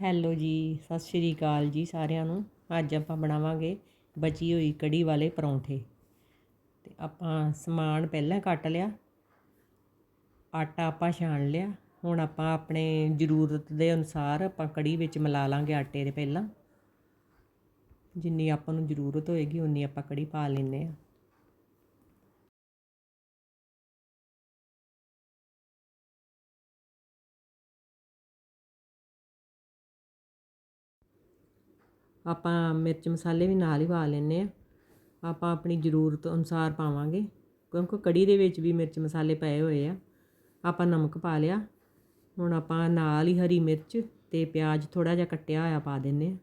Hello ਜੀ, ਸਤਿ ਸ਼੍ਰੀ ਅਕਾਲ ਜੀ ਸਾਰਿਆਂ ਨੂੰ। ਅੱਜ ਆਪਾਂ ਬਣਾਵਾਂਗੇ ਬਚੀ ਹੋਈ ਕੜੀ ਵਾਲੇ ਪਰੌਂਠੇ। ਤੇ ਆਪਾਂ ਸਮਾਨ ਪਹਿਲਾਂ ਕੱਟ ਲਿਆ, ਆਟਾ ਆਪਾਂ ਛਾਣ ਲਿਆ। ਹੁਣ ਆਪਾਂ ਆਪਣੇ ਜ਼ਰੂਰਤ ਦੇ ਅਨੁਸਾਰ ਆਪਾਂ ਕੜੀ ਵਿੱਚ ਮਿਲਾ ਲਾਂਗੇ ਆਟੇ ਦੇ ਪਹਿਲਾਂ। ਜਿੰਨੀ ਆਪਾਂ ਨੂੰ ਜ਼ਰੂਰਤ ਹੋਏਗੀ, ਉਨੀ ਆਪਾਂ ਕੜੀ ਪਾ ਲੈਂਦੇ ਆ ਆਪਾਂ ਮਿਰਚ ਮਸਾਲੇ ਵੀ ਨਾਲ ਹੀ ਪਾ ਲੈਂਦੇ ਹਾਂ। ਆਪਾਂ ਆਪਣੀ ਜ਼ਰੂਰਤ ਅਨੁਸਾਰ ਪਾਵਾਂਗੇ, ਕਿਉਂਕਿ ਕੜੀ ਦੇ ਵਿੱਚ ਵੀ ਮਿਰਚ ਮਸਾਲੇ ਪਏ ਹੋਏ ਆ। ਆਪਾਂ ਨਮਕ ਪਾ ਲਿਆ। ਹੁਣ ਆਪਾਂ ਨਾਲ ਹੀ ਹਰੀ ਮਿਰਚ ਅਤੇ ਪਿਆਜ਼ ਥੋੜ੍ਹਾ ਜਿਹਾ ਕੱਟਿਆ ਹੋਇਆ ਪਾ ਦਿੰਦੇ ਹਾਂ।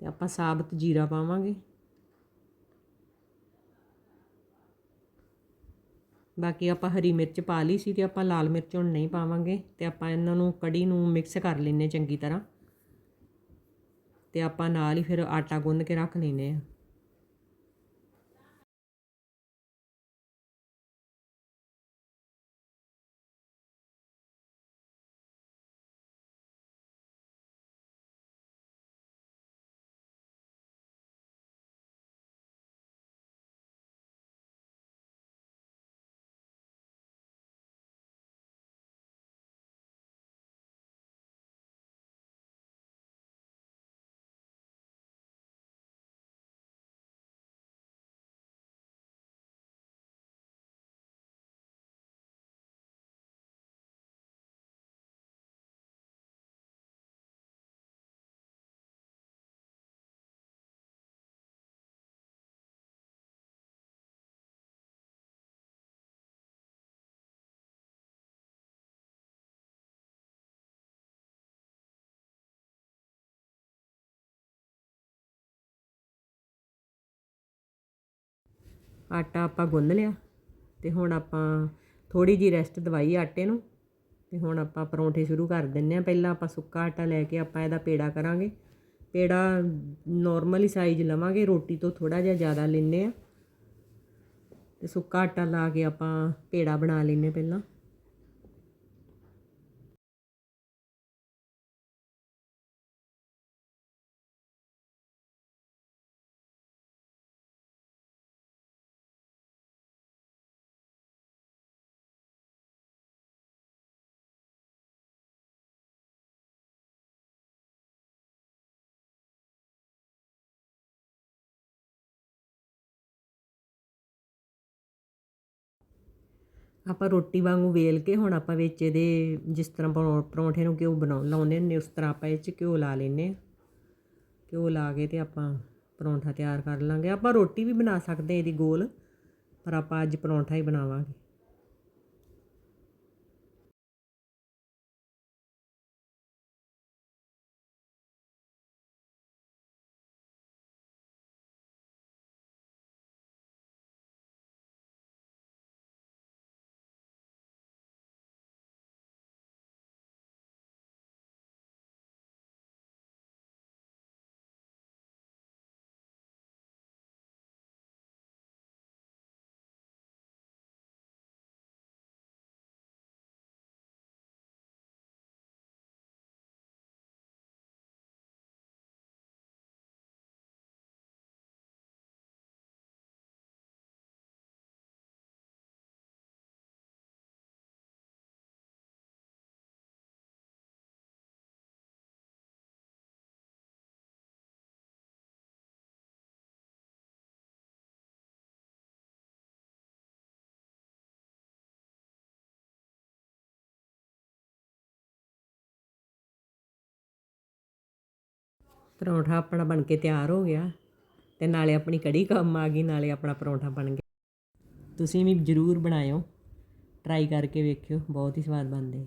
ਤੇ ਆਪਾਂ ਸਾਬਤ ਜੀਰਾ ਪਾਵਾਂਗੇ। ਬਾਕੀ ਆਪਾਂ ਹਰੀ ਮਿਰਚ ਪਾ ਲਈ ਸੀ ਤੇ ਆਪਾਂ ਲਾਲ ਮਿਰਚ ਹੁਣ ਨਹੀਂ ਪਾਵਾਂਗੇ ਤੇ ਆਪਾਂ ਇਹਨਾਂ ਨੂੰ ਕੜੀ ਨੂੰ ਮਿਕਸ ਕਰ ਲੈਨੇ ਚੰਗੀ ਤਰ੍ਹਾਂ ਤੇ ਆਪਾਂ ਨਾਲ ਹੀ ਫਿਰ ਆਟਾ ਗੁੰਨ ਕੇ ਰੱਖ ਲੈਨੇ ਆ ਆਟਾ ਆਪਾਂ ਗੁੰਨ ਲਿਆ ਤੇ ਹੁਣ ਆਪਾਂ ਥੋੜੀ ਜੀ ਰੈਸਟ ਦਵਾਈ ਆਟੇ ਨੂੰ ਤੇ ਹੁਣ ਆਪਾਂ ਪਰੌਂਠੇ ਸ਼ੁਰੂ ਕਰ ਦਿੰਨੇ ਆ ਪਹਿਲਾਂ ਆਪਾਂ ਸੁੱਕਾ ਆਟਾ ਲੈ ਕੇ ਆਪਾਂ ਇਹਦਾ ਪੇੜਾ ਕਰਾਂਗੇ। ਪੇੜਾ ਨਾਰਮਲੀ ਸਾਈਜ਼ ਲਵਾਂਗੇ, ਰੋਟੀ ਤੋਂ ਥੋੜਾ ਜਿਹਾ ਜ਼ਿਆਦਾ ਲੈਨੇ ਆ ਤੇ ਸੁੱਕਾ ਆਟਾ ਲਾ ਕੇ ਆਪਾਂ ਪੇੜਾ ਬਣਾ ਲੈਨੇ ਪਹਿਲਾਂ। ਆਪਾਂ ਰੋਟੀ ਵਾਂਗੂ ਵੇਲ ਕੇ ਹੁਣ ਆਪਾਂ ਵਿੱਚ ਇਹਦੇ ਜਿਸ ਤਰ੍ਹਾਂ ਪਰੌਂਠੇ ਨੂੰ ਘਿਓ ਬਣਾਉ, ਲਾਉਂਦੇ ਨੇ ਉਸ ਤਰ੍ਹਾਂ ਆਪਾਂ ਇਹ 'ਚ ਘਿਓ ਲਾ ਲੈਨੇ ਆ ਘਿਓ ਲਾ ਕੇ ਤੇ ਆਪਾਂ ਪਰੌਂਠਾ ਤਿਆਰ ਕਰ ਲਾਂਗੇ। ਆਪਾਂ ਰੋਟੀ ਵੀ ਬਣਾ ਸਕਦੇ ਇਹਦੀ ਗੋਲ, ਪਰ ਆਪਾਂ ਅੱਜ ਪਰੌਂਠਾ ਹੀ ਬਣਾਵਾਂਗੇ। ਪਰੌਂਠਾ ਆਪਣਾ ਬਣ ਕੇ ਤਿਆਰ ਹੋ ਗਿਆ ਤੇ ਨਾਲੇ ਆਪਣੀ ਕੜੀ ਕੰਮ ਆ ਗਈ, ਨਾਲੇ ਆਪਣਾ ਪਰੌਂਠਾ ਬਣ ਗਿਆ। ਤੁਸੀਂ ਵੀ ਜ਼ਰੂਰ ਬਣਾਇਓ। ਟਰਾਈ ਕਰਕੇ ਵੇਖਿਓ, ਬਹੁਤ ਹੀ ਸਵਾਦ ਬਣਦੇ